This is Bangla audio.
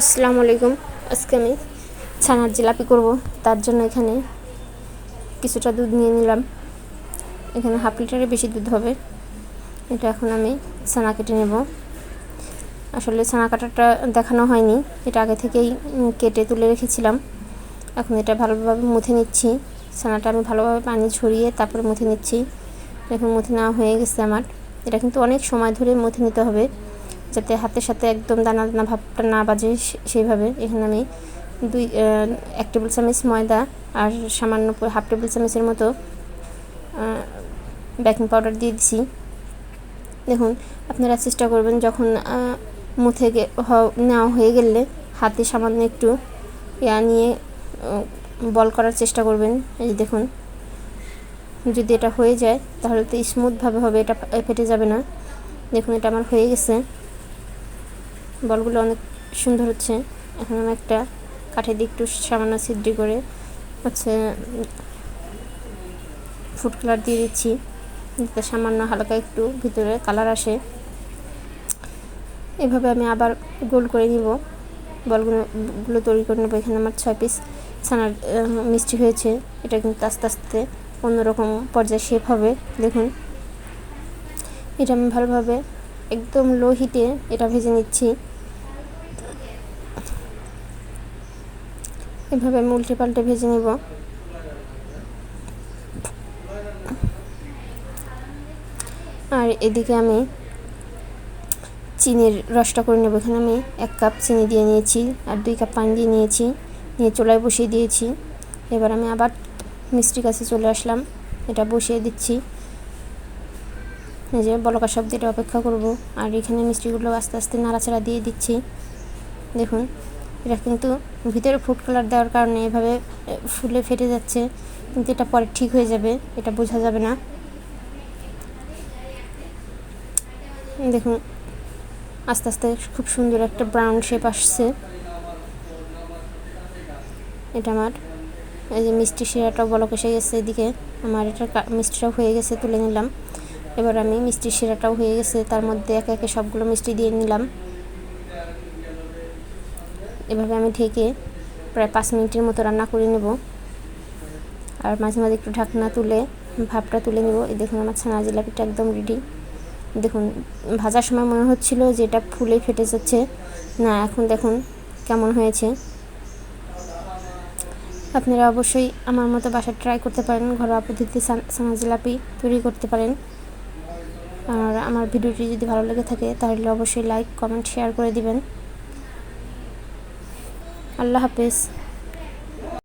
আসসালামু আলাইকুম। আজকে আমি ছানার জিলাপি করব। তার জন্য এখানে কিছুটা দুধ নিয়ে নিলাম। এখানে হাফ লিটারের বেশি দুধ হবে। এটা এখন আমি ছানা কেটে নেব। আসলে ছানা কাটাটা দেখানো হয়নি। এটা আগে থেকেই কেটে তুলে রেখেছিলাম। এখন এটা ভালোভাবে মুথে নিচ্ছি। ছানাটা আমি ভালোভাবে পানি ঝরিয়ে তারপরে মুথে নিচ্ছি। এখন মুথে নেওয়া হয়ে গেছে আমার। এটা কিন্তু অনেক সময় ধরে মুথে নিতে হবে। যাতে হাতের সাথে একদম দানা দানা ভাবটা না বাজে সেইভাবে এখানে আমি দুই এক টেবিল চামচ ময়দা আর সামান্য হাফ টেবিল চামচের মতো বেকিং পাউডার দিয়ে দিছি। দেখুন, আপনারা চেষ্টা করবেন যখন মুথে নেওয়া হয়ে গেলে হাতে সামান্য একটু ইয়া নিয়ে বল করার চেষ্টা করবেন। এই দেখুন, যদি এটা হয়ে যায় তাহলে তো স্মুথভাবে হবে, এটা ফেটে যাবে না। দেখুন, এটা আমার হয়ে গেছে। বলগুলো অনেক সুন্দর হচ্ছে। এখন আমি একটা কাঠে দিয়ে একটু সামান্য সিদ্ধি করে হচ্ছে ফুড কালার দিয়ে দিচ্ছি। যাতে সামান্য হালকা একটু ভিতরে কালার আসে। এভাবে আমি আবার গোল করে নিব। বলগুলো, গুলো তৈরি করে নেব। এখানে আমার ছয় পিস ছানার মিষ্টি হয়েছে। এটা কিন্তু আস্তে আস্তে অন্যরকম পর্যায়ে শেপ হবে। দেখুন। এটা আমি ভালোভাবে একদম লো হিটে এটা ভেজে নিচ্ছি। এভাবে আমি উল্টে পাল্টে ভেজে নেব। আর এদিকে আমি চিনির রসটা করে নেব। এখানে আমি এক কাপ চিনি দিয়ে নিয়েছি আর দুই কাপ পানি দিয়ে নিয়েছি। নিয়ে চুলায় বসিয়ে দিয়েছি। এবার আমি আবার মিষ্টির কাছে চলে আসলাম। এটা বসিয়ে দিচ্ছি। যে বলকা শব্দ এটা অপেক্ষা করব। আর এখানে মিষ্টিগুলো আস্তে আস্তে নাড়াচাড়া দিয়ে দিচ্ছি। দেখুন। এটা কিন্তু ভিতরে ফুড কালার দেওয়ার কারণে এভাবে ফুলে ফেটে যাচ্ছে। কিন্তু এটা পরে ঠিক হয়ে যাবে, এটা বোঝা যাবে না। দেখুন, আস্তে আস্তে খুব সুন্দর একটা ব্রাউন শেপ আসছে। এটা আমার, এই যে মিষ্টি শিরাটাও বলক এসে গেছে এদিকে। আমার এটা মিষ্টিটাও হয়ে গেছে, তুলে নিলাম। এবার আমি মিষ্টি শিরাটাও হয়ে গেছে, তার মধ্যে একে একে সবগুলো মিষ্টি দিয়ে নিলাম। এভাবে আমি ঢেকে প্রায় পাঁচ মিনিটের মতো রান্না করে নেব। আর মাঝে মাঝে একটু ঢাকনা তুলে, ভাপটা তুলে নেব। এই দেখুন, আমার ছানা জিলাপিটা একদম রেডি দেখুন, ভাজার সময় মনে হচ্ছিল যে এটা ফুলে ফেটে যাচ্ছে। না, এখন দেখুন কেমন হয়েছে। আপনারা অবশ্যই আমার মতো বাসা ট্রাই করতে পারেন। ঘরোয়া পদ্ধতিতে সান- ছানা জিলাপি তৈরি করতে পারেন। আর আমার ভিডিওটি যদি ভালো লেগে থাকে, তাহলে অবশ্যই লাইক কমেন্ট শেয়ার করে দিবেন। আল্লাহ হাফেজ।